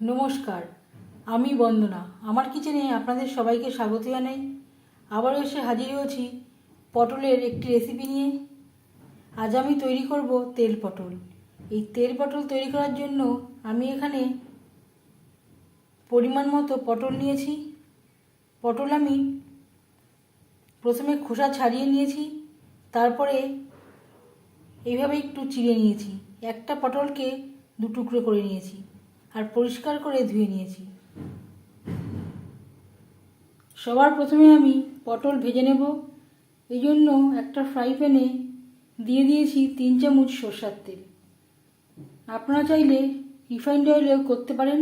নমস্কার, আমি বন্দনা। আমার কিচেনে আপনাদের সবাইকে স্বাগত জানাই। আবারও এসে হাজির হয়েছি পটলের একটি রেসিপি নিয়ে। আজ আমি তৈরি করব তেল পটল। এই তেল পটল তৈরি করার জন্য আমি এখানে পরিমাণ মতো পটল নিয়েছি। পটল আমি প্রথমে খোসা ছাড়িয়ে নিয়েছি, তারপরে এইভাবে একটু চিড়ে নিয়েছি। একটা পটলকে দু টুকরো করে নিয়েছি। আর পরিষ্কার করে ধুয়ে নিয়েছি। সবার প্রথমে আমি পটল ভেজে নেব। এই জন্য একটা ফ্রাই প্যানে দিয়ে দিয়েছি তিন চামচ সর্ষার তেল। আপনারা চাইলে রিফাইন্ড অয়েলেও করতে পারেন।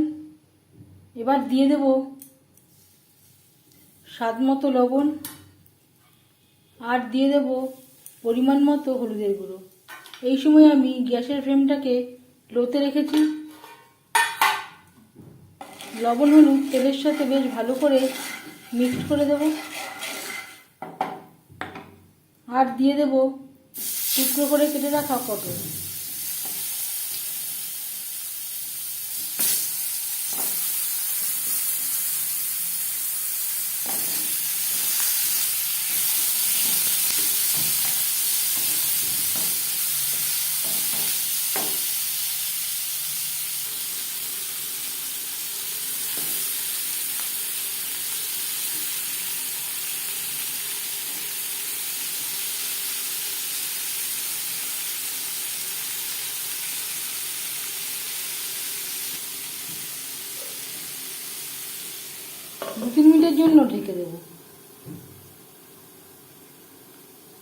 এবার দিয়ে দেব স্বাদ মতো লবণ। আর দিয়ে দেব পরিমাণ মতো হলুদের গুঁড়ো। এই সময় আমি গ্যাসের ফ্লেমটাকে লোতে রেখেছি। লবণ, হলুদ, তেলের সাথে বেশ ভালো করে মিক্সড করে দেব। আর দিয়ে দেব টুকরো করে কেটে রাখা পটল। দু তিন মিনিটের জন্য ঢেকে দেব।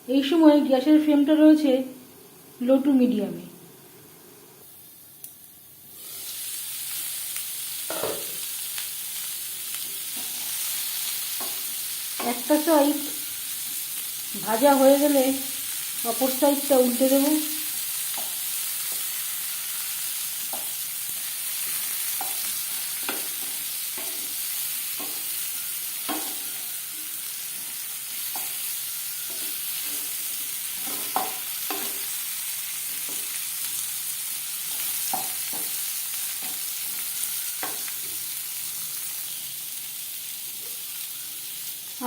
এই সময় গ্যাসের ফ্লেমটা রয়েছে লো টু মিডিয়ামে একটা সাইড ভাজা হয়ে গেলে অপর সাইডটা উল্টে দেবো।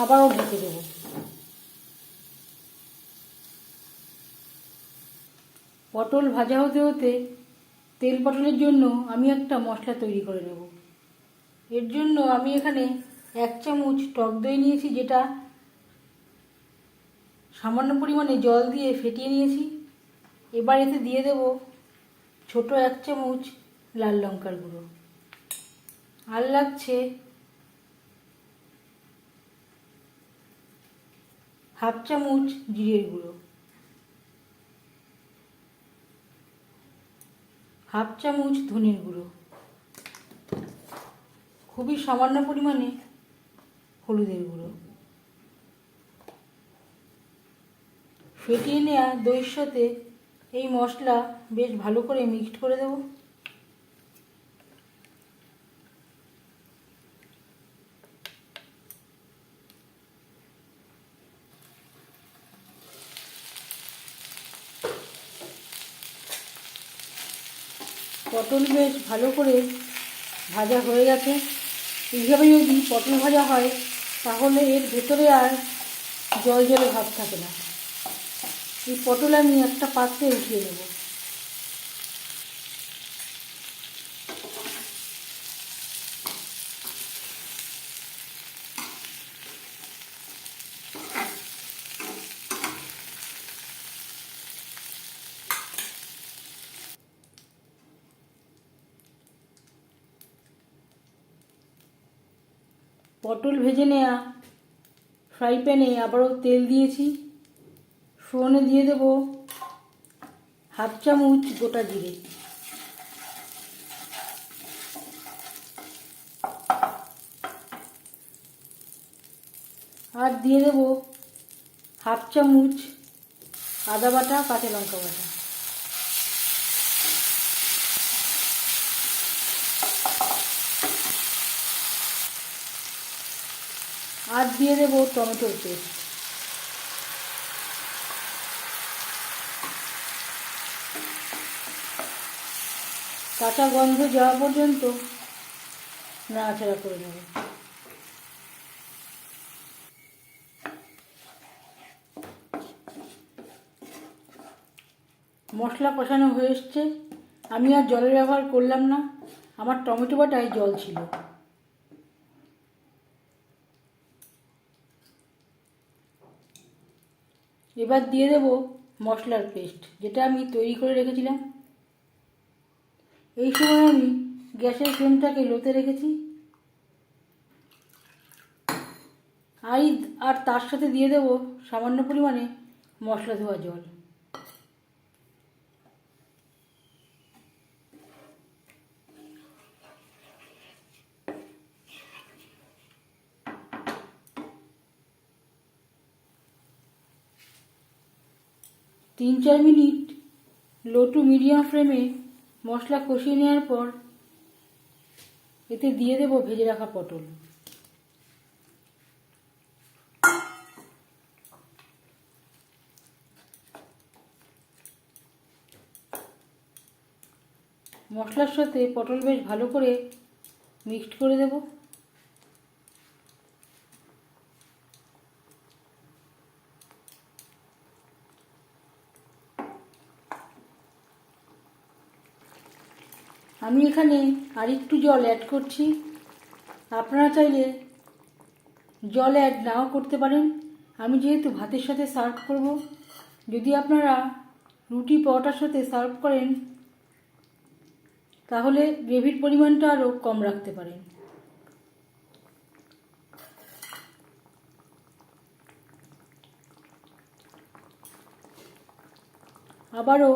আবারও ঢেকে দেবো। পটল ভাজা হতে হতে তেল পটলের জন্য আমি একটা মশলা তৈরি করে নেব। এর জন্য আমি এখানে এক চামচ টক দই নিয়েছি, যেটা সামান্য পরিমাণে জল দিয়ে ফেটিয়ে নিয়েছি। এবার এতে দিয়ে দেব ছোট এক চামচ লাল লঙ্কার গুঁড়ো। আর লাগছে হাফ চামচ জিরের গুঁড়ো। হাফ চামচ ধনের গুঁড়ো। খুবই সামান্য পরিমাণে হলুদের গুঁড়ো। ফেটিয়ে নেওয়া দইয়ের সাথে এই মশলা বেশ ভালো করে মিক্সড করে দেবো। পটল বেশ ভালো করে ভাজা হয়ে গেছে। এইভাবে যদি পটল ভাজা হয়, তাহলে এর ভেতরে আর জল জলে ভাব থাকে না। এই পটল আমি একটা পাত্রে উঠিয়ে নেব। পটল ভেজে নেওয়া ফ্রাই প্যানে আবারও তেল দিয়েছি, ফোড়নে দিয়ে দেব হাফ চামচ গোটা জিরে। আর দিয়ে দেব হাফ চামচ আদা বাটা, কাঁচা লঙ্কা বাটা। আর দিয়ে দেবো টমেটোর পেস্ট। কাঁচা গন্ধ যাওয়া পর্যন্ত নাড়াচাড়া করে নেব। মশলা কষানো হয়ে এসছে। আমি আর জলের ব্যবহার করলাম না। আমার টমেটো বাটায় জল ছিল। এবার দিয়ে দেব মশলার পেস্ট, যেটা আমি তৈরি করে রেখেছিলাম। এই সময় আমি গ্যাসের ফ্লেমটাকে লোতে রেখেছি। আর তার সাথে দিয়ে দেব সামান্য পরিমাণে মশলা ধোয়া জল। তিন চার মিনিট লো টু মিডিয়াম ফ্লেমে মশলা কষিয়ে নেওয়ার পর এতে দিয়ে দেব ভেজে রাখা পটল। মশলার সাথে পটল বেশ ভালো করে মিক্সড করে দেব। আমি এখানে আর একটু জল অ্যাড করছি। আপনারা চাইলে জল অ্যাড নাও করতে পারেন। আমি যেহেতু ভাতের সাথে সার্ভ করব, যদি আপনারা রুটি পরোটার সাথে সার্ভ করেন, তাহলে গ্রেভির পরিমাণটা আরও কম রাখতে পারেন। আবারও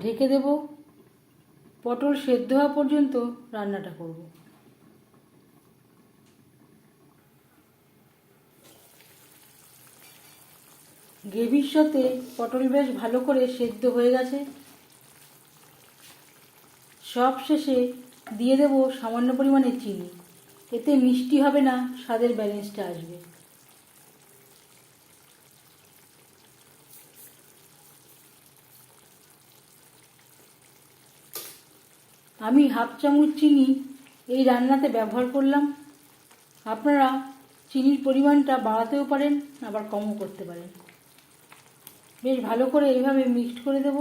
ঢেকে দেব। পটল সেদ্ধ হওয়া পর্যন্ত রান্নাটা করব। গ্রেভির সাথে পটল বেশ ভালো করে সেদ্ধ হয়ে গেছে। সব শেষে দিয়ে দেব সামান্য পরিমাণে চিনি। এতে মিষ্টি হবে না, স্বাদের ব্যালেন্সটা আসবে। আমি হাফ চামচ চিনি এই রান্নাতে ব্যবহার করলাম। আপনারা চিনির পরিমাণটা বাড়াতেও পারেন, আবার কমও করতে পারেন। বেশ ভালো করে এইভাবে মিক্সড করে দেব।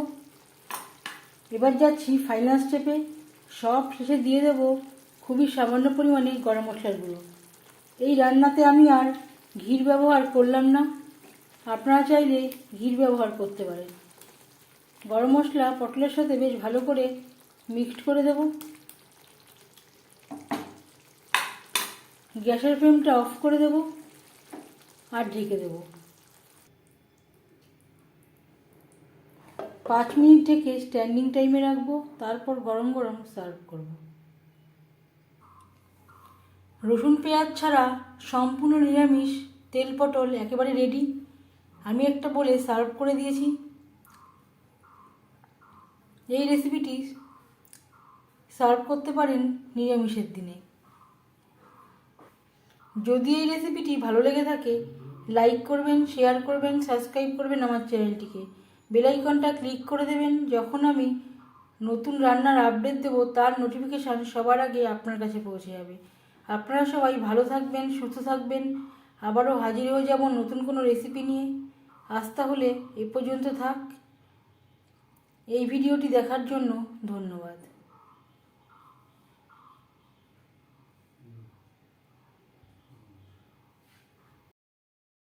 এবার যাচ্ছি ফাইনাল স্টেপে সব শেষে দিয়ে দেব খুবই সামান্য পরিমাণে গরম মশলার গুঁড়ো। এই রান্নাতে আমি আর ঘির ব্যবহার করলাম না। আপনারা চাইলে ঘির ব্যবহার করতে পারেন। গরম মশলা পটলের সাথে বেশ ভালো করে মিক্সড করে দেব। গ্যাসের ফ্লেমটা অফ করে দেব আর ঢেকে দেব। পাঁচ মিনিট থেকে স্ট্যান্ডিং টাইমে রাখব, তারপর গরম গরম সার্ভ করব। রসুন, পেঁয়াজ ছাড়া সম্পূর্ণ নিরামিষ, তেল, পটল একেবারে রেডি আমি একটা বলে সার্ভ করে দিয়েছি। এই রেসিপিটি সার্ভ করতে পারেন নিরামিষের দিনে। যদি এই রেসিপিটি ভালো লেগে থাকে, লাইক করবেন, শেয়ার করবেন, সাবস্ক্রাইব করবেন আমার চ্যানেলটিকে। বেলাইকনটা ক্লিক করে দেবেন, যখন আমি নতুন রান্নার আপডেট দেব, তার নোটিফিকেশান সবার আগে আপনার কাছে পৌঁছে যাবে। আপনারা সবাই ভালো থাকবেন, সুস্থ থাকবেন। আবারও হাজির হয়ে যাব নতুন কোনো রেসিপি নিয়ে। আজ তাহলে এ পর্যন্ত থাক। এই ভিডিওটি দেখার জন্য ধন্যবাদ।